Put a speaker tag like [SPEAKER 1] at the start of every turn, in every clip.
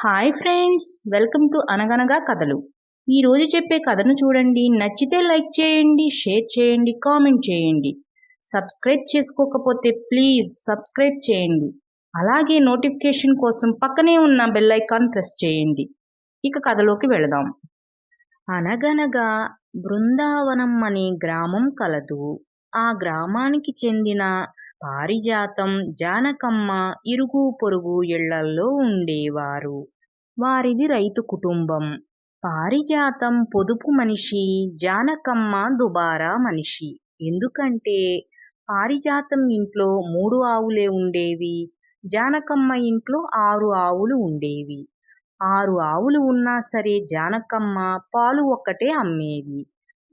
[SPEAKER 1] Hi friends welcome to అనగనగా కథలు ఈరోజు చెప్పే కథను చూడండి. నచ్చితే లైక్ చేయండి షేర్ చేయండి కామెంట్ చేయండి. సబ్స్క్రైబ్ చేసుకోకపోతే ప్లీజ్ సబ్స్క్రైబ్ చేయండి. అలాగే నోటిఫికేషన్ కోసం పక్కనే ఉన్న బెల్ ఐకాన్ ప్రెస్ చేయండి. ఇక కథలోకి వెళదాం. అనగనగా బృందావనం అనే గ్రామం కలదు. ఆ గ్రామానికి చెందిన పారిజాతం జానకమ్మ ఇరుగు పొరుగు ఇళ్ళల్లో ఉండేవారు. వారిది రైతు కుటుంబం. పారిజాతం పొదుపు మనిషి జానకమ్మ దుబారా మనిషి. ఎందుకంటే పారిజాతం ఇంట్లో మూడు ఆవులే ఉండేవి జానకమ్మ ఇంట్లో ఆరు ఆవులు ఉండేవి. ఆరు ఆవులు ఉన్నా సరే జానకమ్మ పాలు ఒక్కటే అమ్మేది.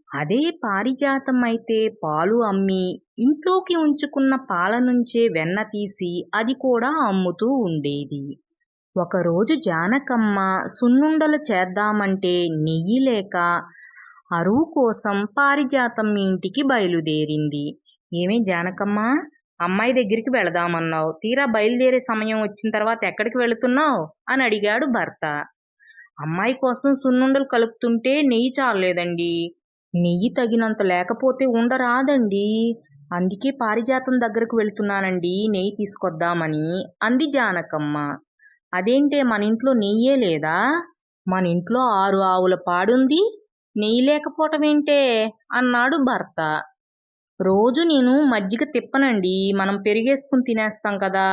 [SPEAKER 1] అదే పారిజాతం అయితే పాలు అమ్మి ఇంట్లోకి ఉంచుకున్న పాల నుంచే వెన్న తీసి అది కూడా అమ్ముతూ ఉండేది. ఒకరోజు జానకమ్మ సున్నుండలు చేద్దామంటే నెయ్యి లేక అరువు కోసం పారిజాతం ఇంటికి బయలుదేరింది. ఏమే జానకమ్మ? అమ్మాయి దగ్గరికి వెళదామన్నావు. తీరా బయలుదేరే సమయం వచ్చిన తర్వాత ఎక్కడికి వెళుతున్నావు? అని అడిగాడు భర్త. అమ్మాయి కోసం సున్నుండలు కలుపుతుంటే నెయ్యి చాలేదండి నెయ్యి తగినంత లేకపోతే ఉండరాదండి. అందుకే పారిజాతం దగ్గరకు వెళ్తున్నానండి. నెయ్యి తీసుకొద్దామని. అంది జానకమ్మ. అదేంటే మన ఇంట్లో నెయ్యే లేదా? మన ఇంట్లో ఆరు ఆవుల పాడుంది. నెయ్యి లేకపోవటమేంటే అన్నాడు భర్త. రోజు నేను మజ్జిగ తిప్పనండి. మనం పెరిగేసుకుని తినేస్తాం కదా.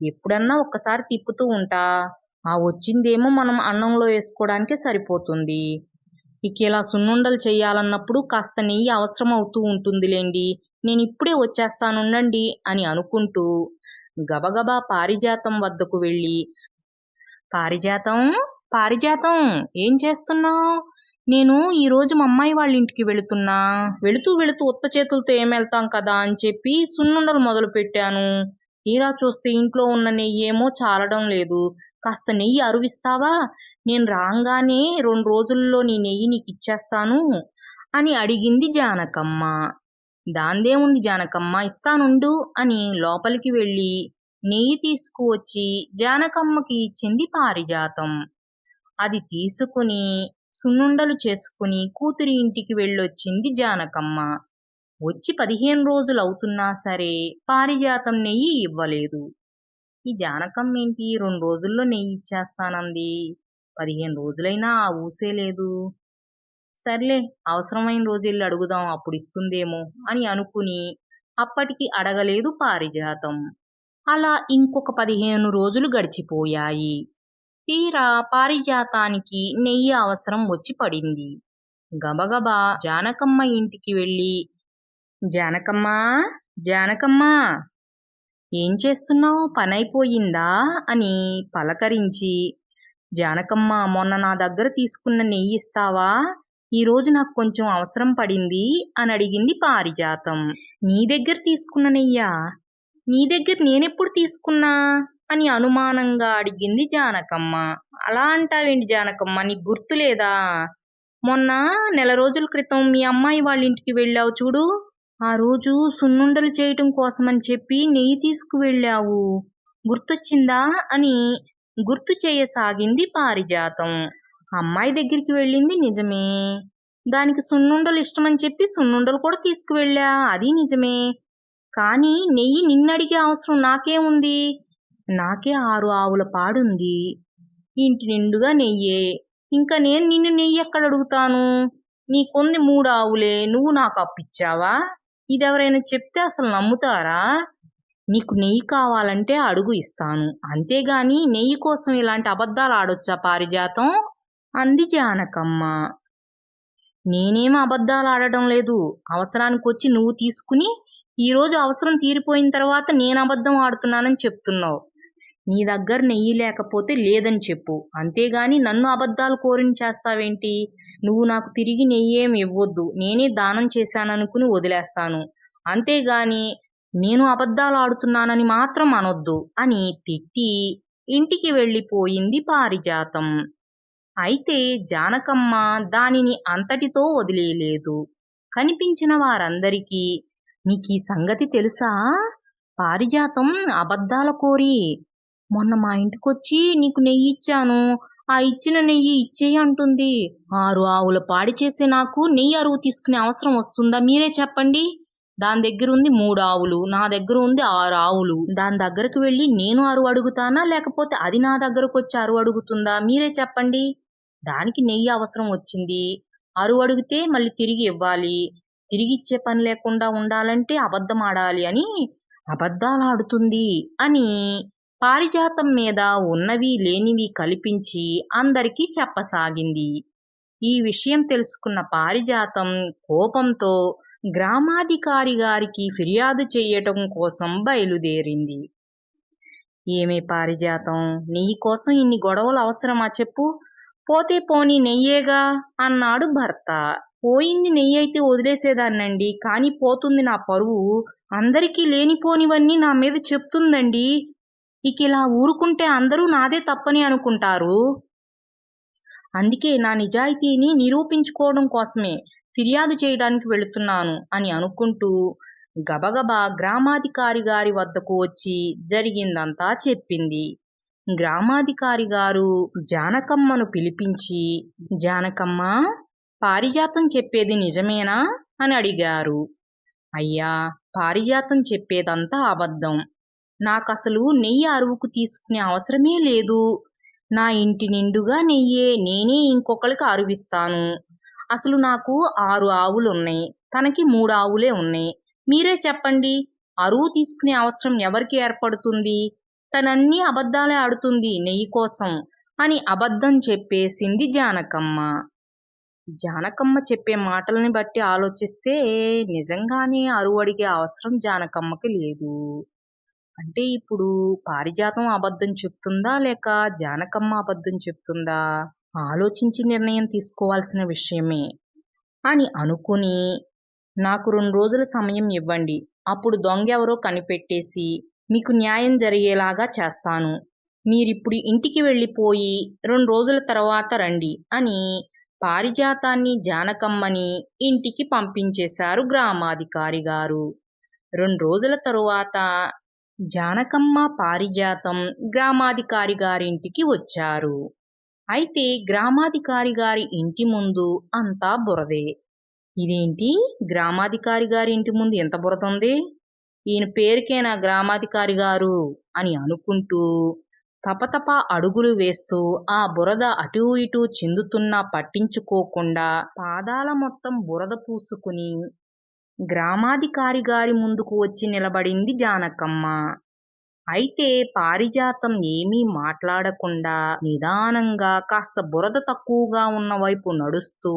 [SPEAKER 1] ఎప్పుడన్నా ఒక్కసారి తిప్పుతూ ఉంటా. ఆ వచ్చిందేమో మనం అన్నంలో వేసుకోవడానికే సరిపోతుంది. ఇక ఇలా సున్నుండలు చేయాలన్నప్పుడు కాస్త నెయ్యి అవసరం అవుతూ ఉంటుందిలేండి. నేను ఇప్పుడే వచ్చేస్తానుండండి అని అనుకుంటూ గబగబా పారిజాతం వద్దకు వెళ్ళి పారిజాతం? పారిజాతం? ఏం చేస్తున్నావు? నేను ఈరోజు మా అమ్మాయి వాళ్ళ ఇంటికి వెళుతున్నా. వెళుతూ వెళుతూ ఉత్త చేతులతో ఏం వెళ్తాం కదా అని చెప్పి సున్నుండలు మొదలు పెట్టాను. తీరా చూస్తే ఇంట్లో ఉన్న నెయ్యి ఏమో చాలడం లేదు. కాస్త నెయ్యి అరువిస్తావా? నేను రాగానే రెండు రోజుల్లో నీ నెయ్యి నీకు ఇచ్చేస్తాను అని అడిగింది జానకమ్మ. దాందేముంది జానకమ్మ? ఇస్తానుండు అని లోపలికి వెళ్ళి నెయ్యి తీసుకువచ్చి జానకమ్మకి ఇచ్చింది పారిజాతం. అది తీసుకుని సున్నుండలు చేసుకుని కూతురి ఇంటికి వెళ్ళొచ్చింది జానకమ్మ. వచ్చి పదిహేను రోజులు అవుతున్నా సరే పారిజాతం నెయ్యి ఇవ్వలేదు. ఈ జానకమ్మ ఏంటి? రెండు రోజుల్లో నెయ్యి ఇచ్చేస్తానంది. పదిహేను రోజులైనా ఆ ఊసే లేదు. సర్లే అవసరమైన రోజు వెళ్ళి అడుగుదాం అప్పుడు ఇస్తుందేమో అని అనుకుని అప్పటికి అడగలేదు పారిజాతం. అలా ఇంకొక పదిహేను రోజులు గడిచిపోయాయి. తీరా పారిజాతానికి నెయ్యి అవసరం వచ్చి పడింది. గబగబా జానకమ్మ ఇంటికి వెళ్ళి జానకమ్మ జానకమ్మ ఏం చేస్తున్నావు? పనైపోయిందా? అని పలకరించి జానకమ్మ మొన్న నా దగ్గర తీసుకున్న నెయ్యి ఇస్తావా? ఈరోజు నాకు కొంచెం అవసరం పడింది అని అడిగింది పారిజాతం. నీ దగ్గర తీసుకున్న నెయ్యా? నీ దగ్గర నేనెప్పుడు తీసుకున్నా? అని అనుమానంగా అడిగింది జానకమ్మ. అలా అంటావేంటి జానకమ్మ? నీకు గుర్తులేదా మొన్న నెల రోజుల క్రితం మీ అమ్మాయి వాళ్ళ ఇంటికి వెళ్ళావు చూడు. ఆ రోజు సున్నుండలు చేయటం కోసమని చెప్పి నెయ్యి తీసుకువెళ్ళావు. గుర్తొచ్చిందా? అని గుర్తు చేయసాగింది పారిజాతం. అమ్మాయి దగ్గరికి వెళ్ళింది నిజమే. దానికి సున్నుండలు ఇష్టమని చెప్పి సున్నుండలు కూడా తీసుకువెళ్ళా అది నిజమే. కానీ నెయ్యి నిన్నడిగే అవసరం నాకేముంది నాకే ఆరు ఆవుల పాడుంది. ఇంటి నిండుగా నెయ్యే. ఇంకా నేను నిన్ను నెయ్యి ఎక్కడ అడుగుతాను? నీకుంది మూడు ఆవులే నువ్వు నాకు అప్పిచ్చావా ఇదెవరైనా చెప్తే అసలు నమ్ముతారా? నీకు నెయ్యి కావాలంటే అడుగు ఇస్తాను. అంతేగాని నెయ్యి కోసం ఇలాంటి అబద్ధాలు ఆడొచ్చా పారిజాతం? అంది జానకమ్మ. నేనేం అబద్ధాలు ఆడటం లేదు. అవసరానికి వచ్చి నువ్వు తీసుకుని ఈరోజు అవసరం తీరిపోయిన తర్వాత నేను అబద్ధం ఆడుతున్నానని చెప్తున్నావు. నీ దగ్గర నెయ్యి లేకపోతే లేదని చెప్పు. అంతేగాని నన్ను అబద్ధాలు కోరిని చేస్తావేంటి నువ్వు నాకు తిరిగి నెయ్యి ఇవ్వద్దు. నేనే దానం చేశాననుకుని వదిలేస్తాను. అంతేగాని నేను అబద్ధాలు ఆడుతున్నానని మాత్రం అనొద్దు అని తిట్టి ఇంటికి వెళ్ళిపోయింది పారిజాతం. అయితే జానకమ్మ దానిని అంతటితో వదిలేయలేదు. కనిపించిన వారందరికీ నీకు ఈ సంగతి తెలుసా? పారిజాతం అబద్ధాల కోరి. మొన్న మా ఇంటికొచ్చి నీకు నెయ్యి ఇచ్చాను. ఆ ఇచ్చిన నెయ్యి ఇచ్చేయి అంటుంది. ఆరు ఆవుల పాడి చేసే నాకు నెయ్యి అరువు తీసుకునే అవసరం వస్తుందా? మీరే చెప్పండి. దాని దగ్గర ఉంది మూడు ఆవులు నా దగ్గర ఉంది ఆరు ఆవులు. దాని దగ్గరకు వెళ్ళి నేను అరువు అడుగుతానా? లేకపోతే అది నా దగ్గరకు వచ్చి అరువు అడుగుతుందా? మీరే చెప్పండి. దానికి నెయ్యి అవసరం వచ్చింది. అరువు అడిగితే మళ్ళీ తిరిగి ఇవ్వాలి. తిరిగి ఇచ్చే పని లేకుండా ఉండాలంటే అబద్ధం ఆడాలి అని అబద్ధాలు ఆడుతుంది అని పారిజాతం మీద ఉన్నవి లేనివి కల్పించి అందరికీ చెప్పసాగింది. ఈ విషయం తెలుసుకున్న పారిజాతం కోపంతో గ్రామాధికారి గారికి ఫిర్యాదు చేయటం కోసం బయలుదేరింది. ఏమే పారిజాతం? నెయ్యి కోసం ఇన్ని గొడవలు అవసరమా చెప్పు. పోతే పోని నెయ్యేగా? అన్నాడు భర్త. పోయింది నెయ్యి అయితే వదిలేసేదాన్నండి. కానీ పోతుంది నా పరువు. అందరికీ లేనిపోనివన్నీ నా మీద చెప్తుందండి. ఇక ఇలా ఊరుకుంటే అందరూ నాదే తప్పని అనుకుంటారు. అందుకే నా నిజాయితీని నిరూపించుకోవడం కోసమే. ఫిర్యాదు చేయడానికి వెళుతున్నాను అని అనుకుంటూ గబగబా గ్రామాధికారి గారి వద్దకు వచ్చి జరిగిందంతా చెప్పింది. గ్రామాధికారి గారు జానకమ్మను పిలిపించి జానకమ్మ పారిజాతం చెప్పేది నిజమేనా? అని అడిగారు. అయ్యా పారిజాతం చెప్పేదంతా అబద్ధం. నాకసలు నెయ్యి అరువుకు తీసుకునే అవసరమే లేదు. నా ఇంటి నిండుగా నెయ్యే నేనే ఇంకొకరికి అరువిస్తాను. అసలు నాకు ఆరు ఆవులు ఉన్నాయి తనకి మూడు ఆవులే ఉన్నాయి. మీరే చెప్పండి. అరువు తీసుకునే అవసరం ఎవరికి ఏర్పడుతుంది? తనన్నీ అబద్ధాలే ఆడుతుంది నెయ్యి కోసం అని అబద్ధం చెప్పేసింది జానకమ్మ. జానకమ్మ చెప్పే మాటల్ని బట్టి ఆలోచిస్తే నిజంగానే అరువు అడిగే అవసరం జానకమ్మకి లేదు. అంటే ఇప్పుడు పారిజాతం అబద్ధం చెప్తుందా లేక జానకమ్మ అబద్ధం చెప్తుందా? ఆలోచించి నిర్ణయం తీసుకోవాల్సిన విషయమే. అని అనుకుని నాకు రెండు రోజుల సమయం ఇవ్వండి. అప్పుడు దొంగ ఎవరో కనిపెట్టేసి మీకు న్యాయం జరిగేలాగా చేస్తాను. మీరిప్పుడు ఇంటికి వెళ్ళిపోయి రెండు రోజుల తర్వాత రండి అని పారిజాతాన్ని జానకమ్మని ఇంటికి పంపించేశారు గ్రామాధికారి గారు. రెండు రోజుల తరువాత జానకమ్మ పారిజాతం గ్రామాధికారి గారింటికి వచ్చారు. అయితే గ్రామాధికారి గారి ఇంటి ముందు అంతా బురదే. ఇదేంటి? గ్రామాధికారి గారి ఇంటి ముందు ఎంత బురద ఉంది ఈయన పేరుకేనా గ్రామాధికారి గారు? అని అనుకుంటూ తపతప అడుగులు వేస్తూ ఆ బురద అటూ ఇటూ చిందుతున్నా పట్టించుకోకుండా పాదాల మొత్తం బురద పూసుకుని గ్రామాధికారి గారి ముందుకు వచ్చి నిలబడింది జానకమ్మ. అయితే పారిజాతం ఏమీ మాట్లాడకుండా నిదానంగా కాస్త బురద తక్కువగా ఉన్న వైపు నడుస్తూ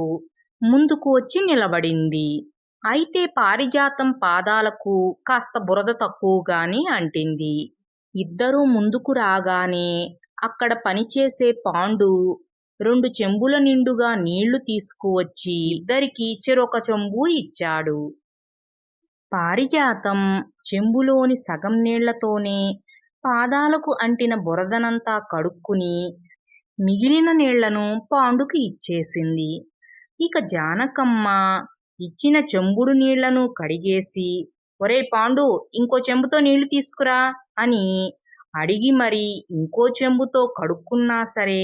[SPEAKER 1] ముందుకు వచ్చి నిలబడింది. అయితే పారిజాతం పాదాలకు కాస్త బురద తక్కువగానే అంటింది. ఇద్దరూ ముందుకు రాగానే అక్కడ పనిచేసే పాండు రెండు చెంబుల నిండుగా నీళ్ళు తీసుకువచ్చి ఇద్దరికి చెరొక చెంబు ఇచ్చాడు. పారిజాతం చెంబులోని సగం నీళ్ళతోనే పాదాలకు అంటిన బురదనంతా కడుక్కుని మిగిలిన నీళ్ళను పాండుకి ఇచ్చేసింది. ఇక జానకమ్మ ఇచ్చిన చెంబుడు నీళ్ళను కడిగేసి ఒరే పాండు ఇంకో చెంబుతో నీళ్ళు తీసుకురా అని అడిగి మరి ఇంకో చెంబుతో కడుక్కున్నా సరే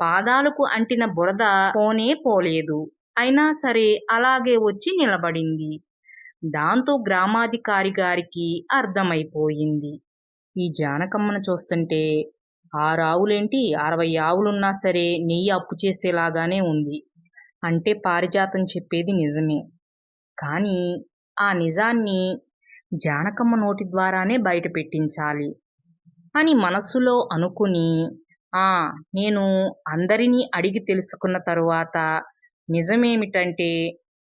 [SPEAKER 1] పాదాలకు అంటిన బురద పోనే పోలేదు. అయినా సరే అలాగే వచ్చి నిలబడింది. దాంతో గ్రామాధికారి గారికి అర్థమైపోయింది. ఈ జానకమ్మను చూస్తుంటే ఆరు ఆవులేంటి అరవై ఆవులున్నా సరే నెయ్యి అప్పు చేసేలాగానే ఉంది. అంటే పారిజాతం చెప్పేది నిజమే. కానీ ఆ నిజాన్ని జానకమ్మ నోటి ద్వారానే బయట పెట్టించాలి అని మనస్సులో అనుకుని ఆ నేను అందరినీ అడిగి తెలుసుకున్న తరువాత నిజమేమిటంటే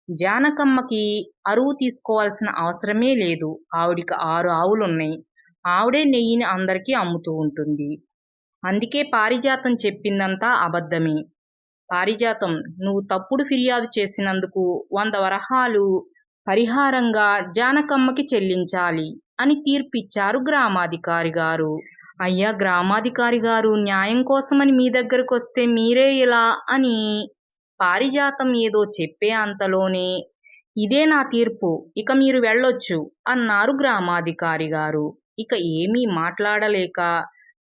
[SPEAKER 1] జానకమ్మకి అరువు తీసుకోవాల్సిన అవసరమే లేదు. ఆవిడికి ఆరు ఆవులున్నాయి. ఆవిడే నెయ్యిని అందరికీ అమ్ముతూ ఉంటుంది. అందుకే పారిజాతం చెప్పిందంతా అబద్ధమే. పారిజాతం నువ్వు తప్పుడు ఫిర్యాదు చేసినందుకు వంద వరహాలు పరిహారంగా జానకమ్మకి చెల్లించాలి అని తీర్పిచ్చారు గ్రామాధికారి గారు. అయ్యా గ్రామాధికారి గారు న్యాయం కోసమని మీ దగ్గరకు వస్తే మీరే ఇలా అని పారిజాతం ఏదో చెప్పే అంతలోనే ఇదే నా తీర్పు ఇక మీరు వెళ్ళొచ్చు అన్నారు గ్రామాధికారి గారు. ఇక ఏమీ మాట్లాడలేక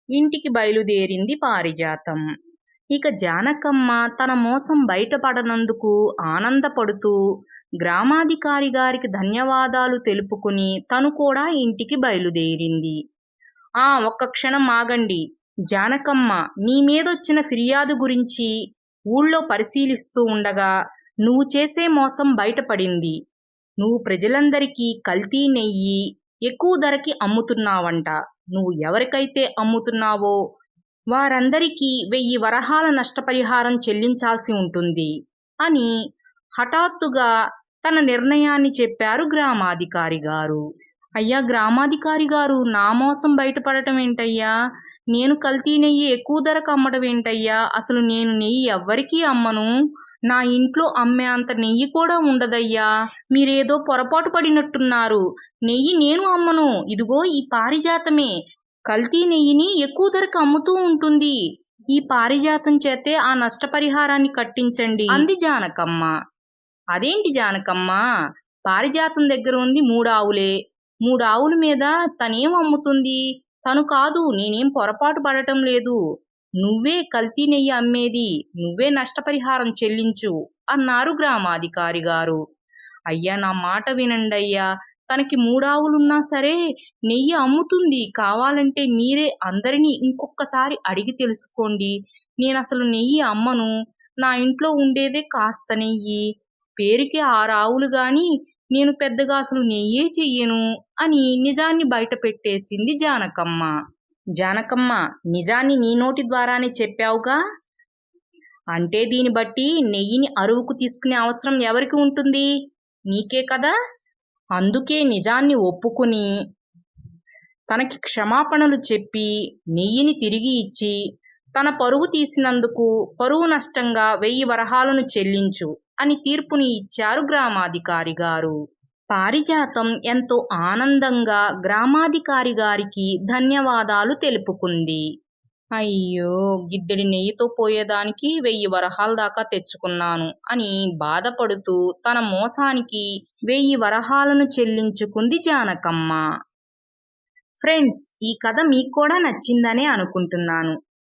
[SPEAKER 1] ఇంటికి బయలుదేరింది పారిజాతం. ఇక జానకమ్మ తన మోసం బయటపడనందుకు ఆనందపడుతూ గ్రామాధికారి గారికి ధన్యవాదాలు తెలుపుకుని తను కూడా ఇంటికి బయలుదేరింది. ఆ ఒక్క క్షణం ఆగండి. జానకమ్మ నీ మీదొచ్చిన ఫిర్యాదు గురించి ఊళ్ళో పరిశీలిస్తూ ఉండగా నువ్వు చేసే మోసం బయటపడింది. నువ్వు ప్రజలందరికీ కల్తీ నెయ్యి ఎక్కువ ధరకి అమ్ముతున్నావంట. నువ్వు ఎవరికైతే అమ్ముతున్నావో వారందరికీ వెయ్యి వరహాల నష్టపరిహారం చెల్లించాల్సి ఉంటుంది అని హఠాత్తుగా తన నిర్ణయాన్ని చెప్పారు గ్రామాధికారి గారు. అయ్యా గ్రామాధికారి గారు నా మోసం బయటపడటం ఏంటయ్యా? నేను కల్తీ నెయ్యి ఎక్కువ ధరకు అమ్మడం ఏంటయ్యా? అసలు నేను నెయ్యి ఎవ్వరికీ అమ్మను? నా ఇంట్లో అమ్మే అంత నెయ్యి కూడా ఉండదయ్యా. మీరేదో పొరపాటు పడినట్టున్నారు. నెయ్యి నేను అమ్మను. ఇదిగో ఈ పారిజాతమే. కల్తీ నెయ్యిని ఎక్కువ ధరకు అమ్ముతూ ఉంటుంది. ఈ పారిజాతం చేతే ఆ నష్టపరిహారాన్ని కట్టించండి. అంది జానకమ్మ. అదేంటి జానకమ్మ? పారిజాతం దగ్గర ఉంది మూడు ఆవులే. మూడు ఆవుల మీద తనేం అమ్ముతుంది? తను కాదు నేనేం పొరపాటు పడటం లేదు. నువ్వే కల్తీ నెయ్యి అమ్మేది నువ్వే నష్టపరిహారం చెల్లించు అన్నారు గ్రామాధికారి గారు. అయ్యా నా మాట వినండయ్యా తనకి మూడావులున్నా సరే నెయ్యి అమ్ముతుంది. కావాలంటే మీరే అందరినీ ఇంకొకసారి అడిగి తెలుసుకోండి. నేను అసలు నెయ్యి అమ్మను. నా ఇంట్లో ఉండేదే కాస్త నెయ్యి. పేరుకి ఆరు ఆవులు గాని నేను పెద్దగా అసలు నెయ్యే చెయ్యను అని నిజాన్ని బయటపెట్టేసింది జానకమ్మ. జానకమ్మ నిజాన్ని నీ నోటి ద్వారానే చెప్పావుగా? అంటే దీన్ని బట్టి నెయ్యిని అరువుకు తీసుకునే అవసరం ఎవరికి ఉంటుంది? నీకే కదా? అందుకే నిజాన్ని ఒప్పుకుని తనకి క్షమాపణలు చెప్పి నెయ్యిని తిరిగి ఇచ్చి తన పరువు తీసినందుకు పరువు నష్టంగా వెయ్యి వరహాలను చెల్లించు అని తీర్పుని ఇచ్చారు గ్రామాధికారి గారు. పారిజాతం ఎంతో ఆనందంగా గ్రామాధికారి గారికి ధన్యవాదాలు తెలుపుకుంది. అయ్యో గిద్దెడి నెయ్యితో పోయేదానికి వెయ్యి వరహాల దాకా తెచ్చుకున్నాను అని బాధపడుతూ తన మోసానికి వెయ్యి వరహాలను చెల్లించుకుంది జానకమ్మ. ఫ్రెండ్స్ ఈ కథ మీకు కూడా నచ్చిందనే అనుకుంటున్నాను.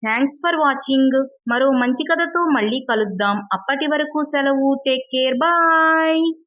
[SPEAKER 1] Thanks for watching. మరో మంచి కథతో మళ్ళీ కలుద్దాం. అప్పటి వరకు సెలవు. Take care. బాయ్.